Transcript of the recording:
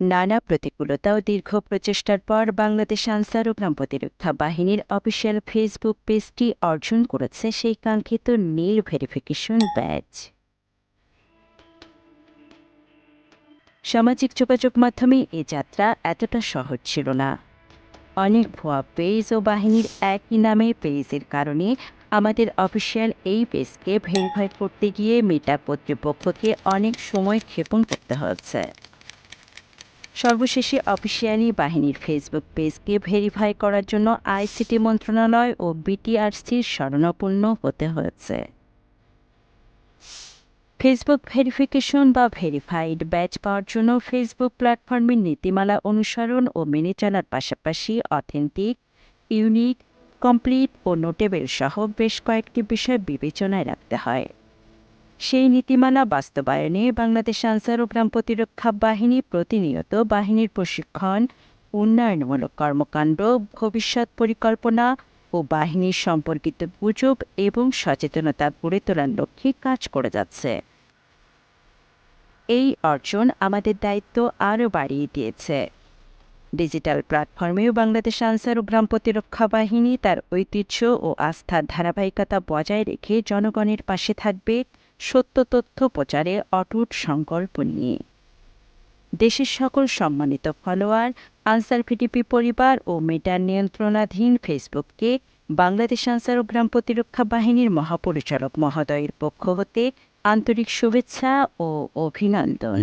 নানা প্রতিকূলতা ও দীর্ঘ প্রচেষ্টার পর বাংলাদেশ আনসার ও গ্রাম প্রতিরক্ষা বাহিনীর অফিসিয়াল ফেসবুক পেজটি অর্জন করেছে সেই কাঙ্ক্ষিত নীল ভেরিফিকেশন ব্যাচ। সামাজিক যোগাযোগ মাধ্যমে এ যাত্রা এতটা সহজ ছিল না। অনেক ভুয়া পেজ ও বাহিনীর একই নামে পেজের কারণে আমাদের অফিসিয়াল এই পেজকে ভেরিফাই করতে গিয়ে মেটা কর্তৃপক্ষকে অনেক সময় ক্ষেপণ করতে হচ্ছে সর্বশেষে অফিসিয়ালি বাহিনীর ফেসবুক পেজকে ভেরিফাই করার জন্য আইসিটি মন্ত্রণালয় ও বিটিআরসির শরণাপন্ন হতে হয়েছে। ফেসবুক ভেরিফিকেশন বা ভেরিফাইড ব্যাচ পাওয়ার জন্য ফেসবুক প্ল্যাটফর্মের নীতিমালা অনুসরণ ও মেনে চলার পাশাপাশি অথেন্টিক, ইউনিক, কমপ্লিট ও নোটেবল সহ বেশ কয়েকটি বিষয় বিবেচনায় রাখতে হয়। সেই নীতিমালা বাস্তবায়নে বাংলাদেশ আনসার ও গ্রাম প্রতিরক্ষা বাহিনী প্রতিনিয়ত বাহিনীর প্রশিক্ষণ, উন্নয়নমূলক কর্মকাণ্ড, ভবিষ্যৎ পরিকল্পনা ও বাহিনীর সম্পর্কিত গুজব এবং সচেতনতা গড়ে তোলার লক্ষ্যে কাজ করে যাচ্ছে। এই অর্জন আমাদের দায়িত্ব আরও বাড়িয়ে দিয়েছে। ডিজিটাল প্ল্যাটফর্মেও বাংলাদেশ আনসার ও গ্রাম প্রতিরক্ষা বাহিনী তার ঐতিহ্য ও আস্থার ধারাবাহিকতা বজায় রেখে জনগণের পাশে থাকবে। সত্য তথ্য প্রচারে অটুট সংকল্প নিয়ে। দেশের সকল সম্মানিত ফলোয়ার আনসার ভিডিপি পরিবার ও মেটার নিয়ন্ত্রণাধীন ফেসবুককে বাংলাদেশ আনসার ও গ্রাম প্রতিরক্ষা বাহিনীর মহাপরিচালক মহোদয়ের পক্ষ হতে আন্তরিক শুভেচ্ছা ও অভিনন্দন।